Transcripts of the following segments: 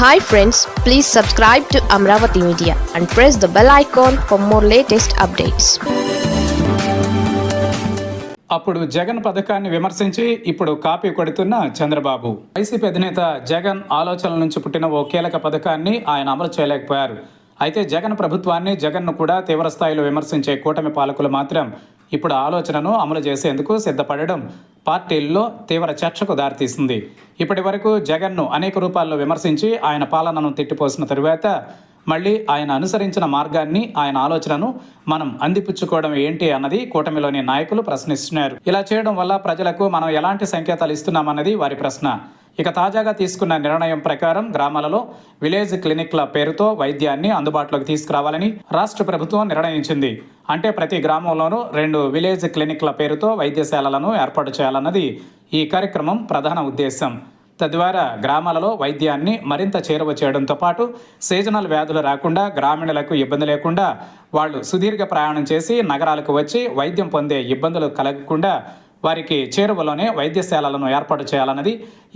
Hi friends please subscribe to Amaravati media and press the bell icon for more latest updates అప్పుడు జగన్ పథకాన్ని విమర్శించి ఇప్పుడు copy కొడుతున్న Chandrababu. YCP అధినేత జగన్ ఆలోచనల నుంచి పుట్టిన ఓ కీలక పథకాన్ని ఆయన అమలు చేయలేకపోయారు. అయితే జగన్ ప్రభుత్వాన్ని జగన్ను కూడా తీవ్ర స్థాయిలో విమర్శించే కూటమి పాలకులు మాత్రం ఇప్పుడు ఆలోచనను అమలు చేసేందుకు సిద్ధపడడం పార్టీల్లో తీవ్ర చర్చకు దారితీసింది. ఇప్పటి వరకు జగన్ను అనేక రూపాల్లో విమర్శించి ఆయన పాలనను తిట్టిపోసిన తరువాత మళ్ళీ ఆయన అనుసరించిన మార్గాన్ని ఆయన ఆలోచనను మనం అందిపుచ్చుకోవడం ఏంటి అన్నది కూటమిలోని నాయకులు ప్రశ్నిస్తున్నారు. ఇలా చేయడం వల్ల ప్రజలకు మనం ఎలాంటి సంకేతాలు ఇస్తున్నామన్నది వారి ప్రశ్న. ఇక తాజాగా తీసుకున్న నిర్ణయం ప్రకారం గ్రామాలలో విలేజ్ క్లినిక్ల పేరుతో వైద్యాన్ని అందుబాటులోకి తీసుకురావాలని రాష్ట్ర ప్రభుత్వం నిర్ణయించింది. అంటే ప్రతి గ్రామంలోనూ రెండు విలేజ్ క్లినిక్ల పేరుతో వైద్యశాలలను ఏర్పాటు చేయాలన్నది ఈ కార్యక్రమం ప్రధాన ఉద్దేశం. తద్వారా గ్రామాలలో వైద్యాన్ని మరింత చేరువ చేయడంతో పాటు సీజనల్ వ్యాధులు రాకుండా గ్రామీణులకు ఇబ్బంది లేకుండా వాళ్ళు సుదీర్ఘ ప్రయాణం చేసి నగరాలకు వచ్చి వైద్యం పొందే ఇబ్బందులు కలగకుండా వారికి చేరువలోనే వైద్యశాలలను ఏర్పాటు చేయాలన్నది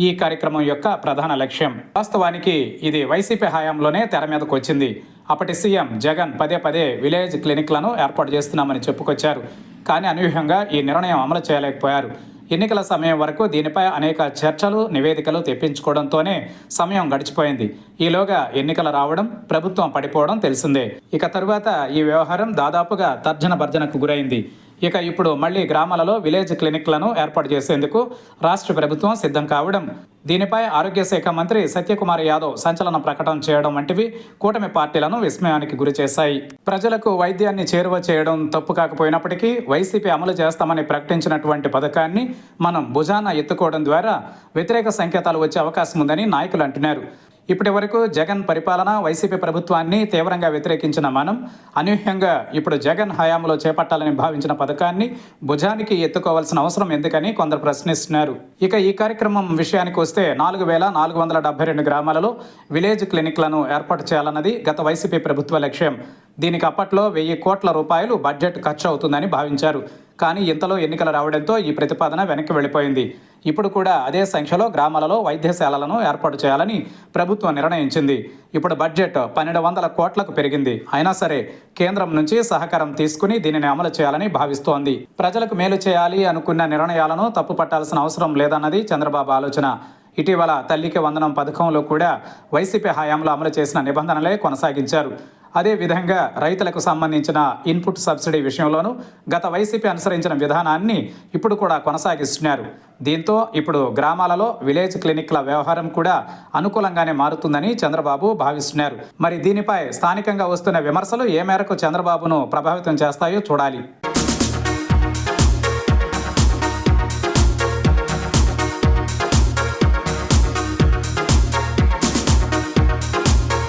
ఈ కార్యక్రమం యొక్క ప్రధాన లక్ష్యం. వాస్తవానికి ఇది వైసీపీ హయాంలోనే తెర మీదకు వచ్చింది. అప్పటి సీఎం జగన్ పదే పదే విలేజ్ క్లినిక్లను ఏర్పాటు చేస్తున్నామని చెప్పుకొచ్చారు. కానీ అనూహ్యంగా ఈ నిర్ణయం అమలు చేయలేకపోయారు. ఎన్నికల సమయం వరకు దీనిపై అనేక చర్చలు నివేదికలు తెప్పించుకోవడంతోనే సమయం గడిచిపోయింది. ఈలోగా ఎన్నికలు రావడం ప్రభుత్వం పడిపోవడం తెలిసిందే. ఇక తరువాత ఈ వ్యవహారం దాదాపుగా తర్జన భర్జనకు గురైంది. ఇక ఇప్పుడు మళ్ళీ గ్రామాలలో విలేజ్ క్లినిక్లను ఏర్పాటు చేసేందుకు రాష్ట్ర ప్రభుత్వం సిద్ధం కావడం. దీనిపై ఆరోగ్య శాఖ మంత్రి సత్యకుమార్ యాదవ్ సంచలన ప్రకటన చేయడం వంటివి కూటమి పార్టీలను విస్మయానికి గురి చేశాయి. ప్రజలకు వైద్యాన్ని చేరువ చేయడం తప్పు కాకపోయినప్పటికీ వైసీపీ అమలు చేస్తామని ప్రకటించినటువంటి పథకాన్ని మనం భుజాన ఎత్తుకోవడం ద్వారా వ్యతిరేక సంకేతాలు వచ్చే అవకాశం ఉందని నాయకులు అంటున్నారు. ఇప్పటి వరకు జగన్ పరిపాలన వైసీపీ ప్రభుత్వాన్ని తీవ్రంగా వ్యతిరేకించిన మనం అనూహ్యంగా ఇప్పుడు జగన్ హయాంలో చేపట్టాలని భావించిన పథకాన్ని భుజానికి ఎత్తుకోవాల్సిన అవసరం ఎందుకని కొందరు ప్రశ్నిస్తున్నారు. ఇక ఈ కార్యక్రమం విషయానికి వస్తే నాలుగు వేల నాలుగు వందల డెబ్బై రెండు గ్రామాలలో విలేజ్ క్లినిక్లను ఏర్పాటు చేయాలన్నది గత వైసీపీ ప్రభుత్వ లక్ష్యం. దీనికి అప్పట్లో వెయ్యి కోట్ల రూపాయలు బడ్జెట్ ఖర్చు అవుతుందని భావించారు. కానీ ఇంతలో ఎన్నికలు రావడంతో ఈ ప్రతిపాదన వెనక్కి వెళ్ళిపోయింది. ఇప్పుడు కూడా అదే సంఖ్యలో గ్రామాలలో వైద్యశాలలను ఏర్పాటు చేయాలని ప్రభుత్వం నిర్ణయించింది. ఇప్పుడు బడ్జెట్ పన్నెండు వందల కోట్లకు పెరిగింది. అయినా సరే కేంద్రం నుంచి సహకారం తీసుకుని దీనిని అమలు చేయాలని భావిస్తోంది. ప్రజలకు మేలు చేయాలి అనుకున్న నిర్ణయాలను తప్పు పట్టాల్సిన అవసరం లేదన్నది చంద్రబాబు ఆలోచన. ఇటీవల తల్లికి వందనం పథకంలో కూడా వైసీపీ హయాంలో అమలు చేసిన నిబంధనలే కొనసాగించారు. అదేవిధంగా రైతులకు సంబంధించిన ఇన్పుట్ సబ్సిడీ విషయంలోనూ గత వైసీపీ అనుసరించిన విధానాన్ని ఇప్పుడు కూడా కొనసాగిస్తున్నారు. దీంతో ఇప్పుడు గ్రామాలలో విలేజ్ క్లినిక్ల వ్యవహారం కూడా అనుకూలంగానే మారుతుందని చంద్రబాబు భావిస్తున్నారు. మరి దీనిపై స్థానికంగా వస్తున్న విమర్శలు ఏ మేరకు చంద్రబాబును ప్రభావితం చేస్తాయో చూడాలి.